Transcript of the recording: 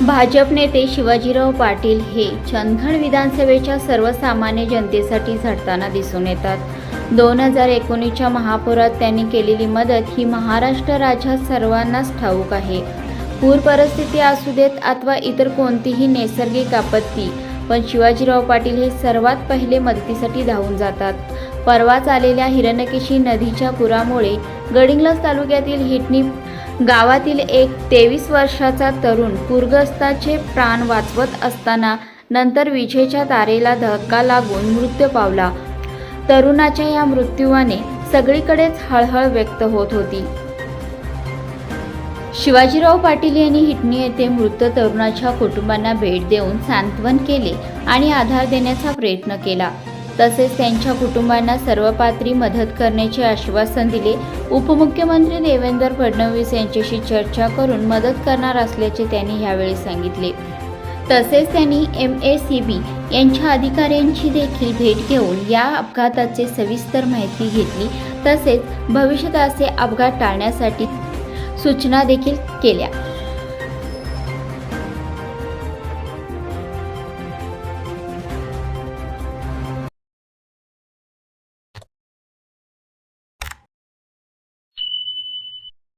भाजप नेते शिवाजीराव पाटील हे चंदगड विधानसभेच्या सर्वसामान्य जनतेसाठी झटताना दिसून येतात. दोन हजार एकोणीसच्या महापुरात त्यांनी केलेली मदत ही महाराष्ट्र राज्यात सर्वांनाच ठाऊक आहे. पूर परिस्थिती असू देत अथवा इतर कोणतीही नैसर्गिक आपत्ती पण शिवाजीराव पाटील हे सर्वात पहिले मदतीसाठी धावून जातात. परवाच आलेल्या हिरण्यकेशी नदीच्या पुरामुळे गडिंग्लज तालुक्यातील हिटणी गावातील एक तेवीस वर्षाचा तरुण पूरग्रस्ताचे प्राण वाचवत असताना नंतर विजेच्या तारेला धक्का लागून मृत्यू पावला. तरुणाच्या या मृत्यूवाने सगळीकडेच हळहळ व्यक्त होत होती. शिवाजीराव पाटील यांनी हिटणी येथे मृत तरुणाच्या कुटुंबांना भेट देऊन सांत्वन केले आणि आधार देण्याचा प्रयत्न केला. तसेच त्यांच्या कुटुंबांना सर्वपात्री मदत करण्याचे आश्वासन दिले. उपमुख्यमंत्री देवेंद्र फडणवीस यांच्याशी चर्चा करून मदत करणार असल्याचे त्यांनी यावेळी सांगितले. तसेच त्यांनी एम ए सी बी यांच्या अधिकाऱ्यांची देखील भेट घेऊन या अपघाताचे सविस्तर माहिती घेतली. तसेच भविष्यात असे अपघात टाळण्यासाठी सूचना देखील केल्या.